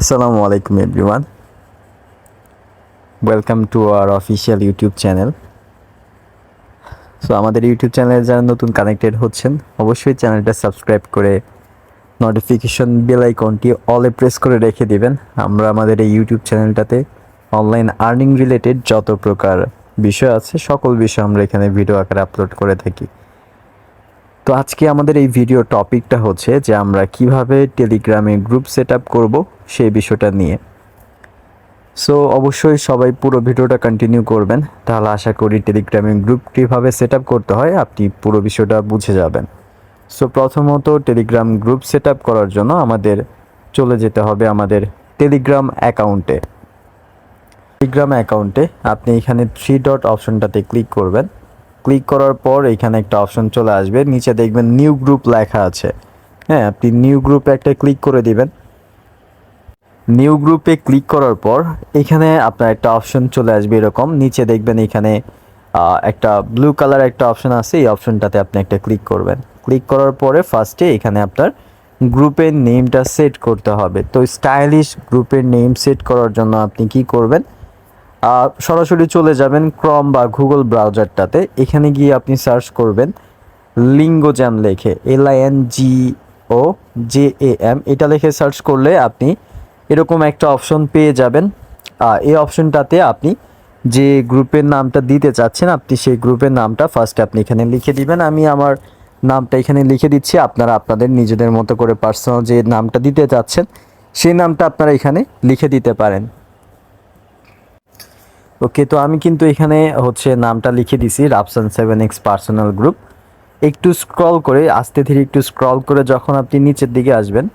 Assalamu alaikum everyone. Welcome to our official YouTube channel so আমাদের YouTube চ্যানেলে যারা নতুন কানেক্টেড হচ্ছেন, অবশ্যই চ্যানেলটা সাবস্ক্রাইব করে নোটিফিকেশন বেল আইকনটি অলে প্রেস করে রেখে দিবেন। আমরা আমাদের এই ইউটিউব চ্যানেলটাতে অনলাইন আর্নিং রিলেটেড যত প্রকার বিষয় আছে, সকল বিষয় আমরা এখানে ভিডিও আকারে আপলোড করে থাকি। তো আজকে আমাদের এই ভিডিও টপিকটা হচ্ছে যে আমরা কীভাবে টেলিগ্রামে গ্রুপ সেট আপ করব সেই বিষয়টা নিয়ে। সো অবশ্যই সবাই পুরো ভিডিওটা কন্টিনিউ করবেন, তাহলে আশা করি টেলিগ্রামে গ্রুপ কীভাবে সেট করতে হয় আপনি পুরো বিষয়টা বুঝে যাবেন। সো প্রথমত টেলিগ্রাম গ্রুপ সেট আপ করার জন্য আমাদের চলে যেতে হবে আমাদের টেলিগ্রাম অ্যাকাউন্টে টেলিগ্রাম অ্যাকাউন্টে আপনি এখানে থ্রি ডট অপশনটাতে ক্লিক করবেন। ক্লিক করার পর এখানে একটা অপশন চলে আসবে। নিচে দেখবেন নিউ গ্রুপ লেখা আছে। হ্যাঁ আপনি নিউ গ্রুপে একটা ক্লিক করে দিবেন। নিউ গ্রুপে ক্লিক করার পর এখানে আপনার একটা অপশন চলে আসবে এরকম। নিচে দেখবেন এখানে একটা ব্লু কালার একটা অপশন আছে। এই অপশনটাতে আপনি একটা ক্লিক করবেন। ক্লিক করার পরে ফার্স্টে এখানে আপনার গ্রুপের নেমটা সেট করতে হবে। তো স্টাইলিশ গ্রুপের নেম সেট করার জন্য আপনি কি করবেন? সরাসরি চলে যাবেন ক্রম বা গুগল ব্রাউজারটাতে এখানে গিয়ে আপনি সার্চ করবেন লিঙ্গোজ্যাম লেখে এল জি ও জে এ এম এটা লিখে সার্চ করলে আপনি এরকম একটা অপশন পেয়ে যাবেন। এই অপশনটাতে আপনি যে গ্রুপের নামটা দিতে চাচ্ছেন, আপনি সেই গ্রুপের নামটা ফার্স্ট আপনি এখানে লিখে দিবেন। আমি আমার নামটা এখানে লিখে দিচ্ছি। আপনারা আপনাদের নিজেদের মতো করে পার্সোনাল যে নামটা দিতে চাচ্ছেন, সেই নামটা আপনারা এখানে লিখে দিতে পারেন। ওকে, তো আমি কিন্তু এখানে হচ্ছে নামটা লিখে দিছি Rafsan seven X personal group একটু স্ক্রল করে, আস্তে ধীরে একটু স্ক্রল করে যখন আপনি নিচের দিকে আসবেন,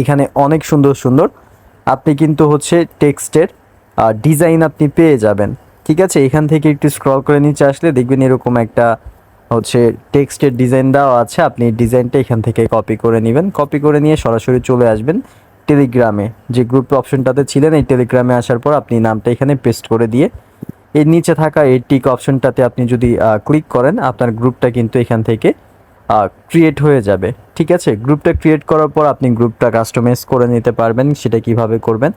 এখানে অনেক সুন্দর সুন্দর, আপনি কিন্তু হচ্ছে টেক্সটের ডিজাইন আপনি পেয়ে যাবেন, ঠিক আছে? এখান থেকে একটু স্ক্রল করে নিচে আসলে দেখবেন এরকম একটা হচ্ছে টেক্সটের ডিজাইন দেওয়া আছে, আপনি ডিজাইনটা এখান থেকে কপি করে নেবেন। কপি করে নিয়ে সরাসরি চলে আসবেন। টেলিগ্রামে, যে গ্রুপ অপশনটাতে ছিলেন, এই টেলিগ্রামে আসার পর আপনি নামটা এখানে পেস্ট করে দিয়ে, এর নিচে থাকা এই টিক অপশনটাতে আপনি যদি ক্লিক করেন, আপনার গ্রুপটা কিন্তু এখান থেকে ক্রিয়েট হয়ে যাবে। ঠিক আছে? গ্রুপটা ক্রিয়েট করার পর আপনি গ্রুপটা কাস্টমাইজ করে নিতে পারবেন, সেটা কীভাবে করবেন?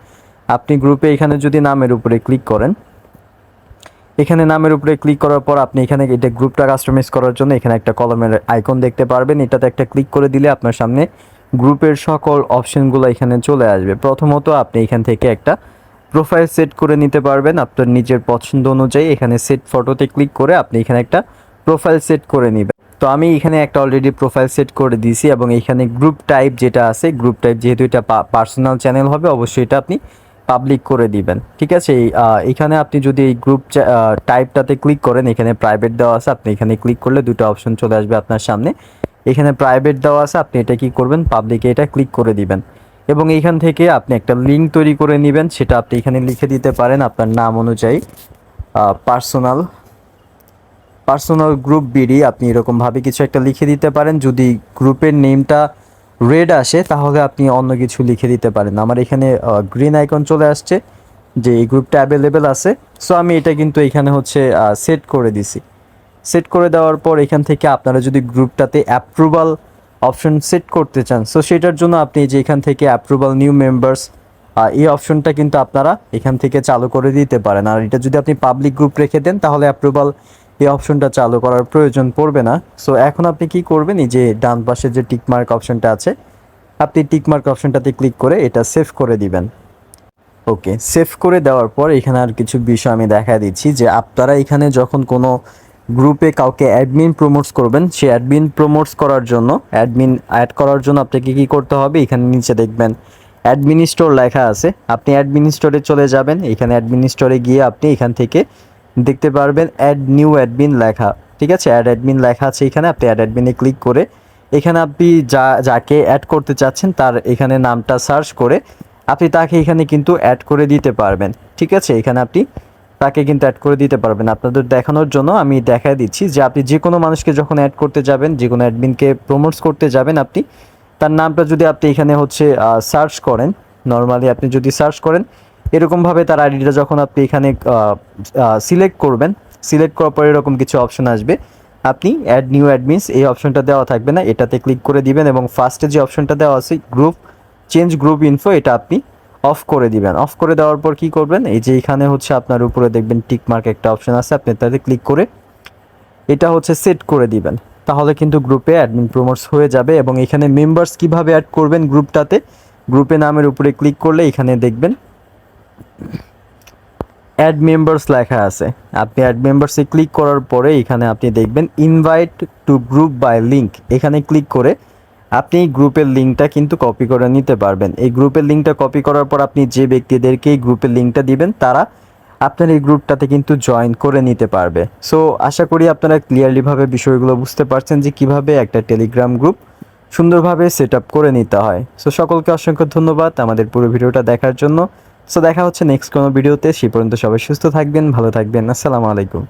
আপনি গ্রুপে এখানে যদি নামের উপরে ক্লিক করেন, এখানে নামের উপরে ক্লিক করার পর আপনি এখানে এটা গ্রুপটা কাস্টমাইজ করার জন্য এখানে একটা কলমের আইকন দেখতে পারবেন। এটাতে একটা ক্লিক করে দিলে আপনার সামনে গ্রুপের সকল অপশনগুলো এখানে চলে আসবে। প্রথমত আপনি এখান থেকে একটা প্রোফাইল সেট করে নিতে পারবেন। আপনার নিজের পছন্দ অনুযায়ী এখানে সেট ফটোতে ক্লিক করে আপনি এখানে একটা প্রোফাইল সেট করে নেবেন। তো আমি এখানে একটা অলরেডি প্রোফাইল সেট করে দিয়েছি এবং এখানে গ্রুপ টাইপ যেটা আছে গ্রুপ টাইপ যেহেতু এটা পার্সোনাল চ্যানেল হবে, অবশ্যই এটা আপনি পাবলিক করে দিবেন। ঠিক আছে? এখানে আপনি যদি এই গ্রুপ টাইপটাতে ক্লিক করেন, এখানে প্রাইভেট দেওয়া আছে, আপনি এখানে ক্লিক করলে দুটো অপশন চলে আসবে আপনার সামনে। এখানে প্রাইভেট দেওয়া আছে, আপনি এটা কি করবেন? পাবলিকে এটা ক্লিক করে দিবেন। এবং এইখান থেকে আপনি একটা লিঙ্ক তৈরি করে নেবেন, সেটা আপনি এখানে লিখে দিতে পারেন আপনার নাম অনুযায়ী। পার্সোনাল পার্সোনাল গ্রুপ বিডি আপনি এরকমভাবে কিছু একটা লিখে দিতে পারেন। যদি গ্রুপের নেমটা রেড আসে, তাহলে আপনি অন্য কিছু লিখে দিতে পারেন। আমার এখানে গ্রিন আইকন চলে আসছে, যে এই গ্রুপটা অ্যাভেলেবেল আছে। সো আমি এটা কিন্তু এখানে হচ্ছে সেট করে দিছি। সেট করে দেওয়ার পর এখান থেকে আপনারা যদি গ্রুপটাতে অ্যাপ্রুভাল অপশন সেট করতে চান সো সেটার জন্য আপনি যে এখান থেকে অ্যাপ্রুভাল নিউ মেম্বার্স এই অপশনটা কিন্তু আপনারা এখান থেকে চালু করে দিতে পারেন। আর এটা যদি আপনি পাবলিক গ্রুপ রেখে দেন, তাহলে অ্যাপ্রুভাল এই অপশনটা চালু করার প্রয়োজন পড়বে না। সো এখন আপনি কি করবেন, এই যে ডান পাশে যে টিকমার্ক অপশনটা আছে, আপনি টিকমার্ক অপশনটাতে ক্লিক করে এটা সেভ করে দিবেন। ওকে সেভ করে দেওয়ার পর এখানে আর কিছু বিষয় আমি দেখা দিচ্ছি যে আপনারা এখানে যখন কোনো গ্রুপে কাউকে অ্যাডমিন প্রমোটস করবেন, সেই অ্যাডমিন প্রমোটস করার জন্য অ্যাডমিন অ্যাড করার জন্য আপনাকে কি করতে হবে? এখানে নিচে দেখবেন অ্যাডমিনিস্টোর লেখা আছে। আপনি অ্যাডমিনিস্টোরে চলে যাবেন, এখানে অ্যাডমিনিস্টোরে গিয়ে আপনি এখান থেকে দেখতে পারবেন অ্যাড নিউ অ্যাডমিন লেখা। ঠিক আছে? অ্যাড অ্যাডমিন লেখা আছে এখানে, আপনি অ্যাড অ্যাডমিনে ক্লিক করে এখানে আপনি যা, যাকে অ্যাড করতে চাচ্ছেন, তার এখানে নামটা সার্চ করে আপনি তাকে এখানে কিন্তু অ্যাড করে দিতে পারবেন। ঠিক আছে? এখানে আপনি তাকে কিন্তু অ্যাড করে দিতে পারবেন। আপনাদের দেখানোর জন্য আমি দেখায় দিচ্ছি যে আপনি যে কোনো মানুষকে যখন অ্যাড করতে যাবেন যে কোনো অ্যাডমিনকে প্রমোটস করতে যাবেন আপনি, তার নামটা যদি আপনি এখানে হচ্ছে সার্চ করেন নর্মালি আপনি যদি সার্চ করেন, এরকমভাবে তার আইডিটা যখন আপনি এখানে সিলেক্ট করবেন সিলেক্ট করার পরে এরকম কিছু অপশন আসবে। আপনি অ্যাড নিউ অ্যাডমিনস এই অপশনটা দেওয়া থাকবে না, এটাতে ক্লিক করে দিবেন এবং ফার্স্টে যে অপশনটা দেওয়া আছে গ্রুপ চেঞ্জ গ্রুপ ইনফো এটা আপনি অফ করে দিবেন। অফ করে দেওয়ার পর কি করবেন? এই যে এখানে হচ্ছে আপনার উপরে দেখবেন টিক মার্ক একটা অপশন আছে, আপনি তাতে ক্লিক করে এটা হচ্ছে সেট করে দিবেন। তাহলে কিন্তু গ্রুপে অ্যাডমিন প্রমোটস হয়ে যাবে এবং এখানে মেম্বার্স কীভাবে অ্যাড করবেন গ্রুপটাতে? গ্রুপে নামের উপরে ক্লিক করলে এখানে দেখবেন অ্যাড মেম্বার্স লেখা আছে। আপনি অ্যাড মেম্বার্সে ক্লিক করার পরে এখানে আপনি দেখবেন invite to group by link এখানে ক্লিক করে আপনি এই গ্রুপের লিঙ্কটা কিন্তু কপি করে নিতে পারবেন। এই গ্রুপের লিঙ্কটা কপি করার পর আপনি যে ব্যক্তিদেরকে এই গ্রুপের লিঙ্কটা দিবেন, তারা আপনার এই গ্রুপটাতে কিন্তু জয়েন করে নিতে পারবে। সো আশা করি আপনারা ক্লিয়ারলিভাবে বিষয়গুলো বুঝতে পারছেন যে কীভাবে একটা টেলিগ্রাম গ্রুপ সুন্দরভাবে সেট আপ করে নিতে হয়। সো সকলকে অসংখ্য ধন্যবাদ আমাদের পুরো ভিডিওটা দেখার জন্য। সো দেখা হচ্ছে নেক্সট কোনো ভিডিওতে। সেই পর্যন্ত সবাই সুস্থ থাকবেন, ভালো থাকবেন। আসসালামু আলাইকুম।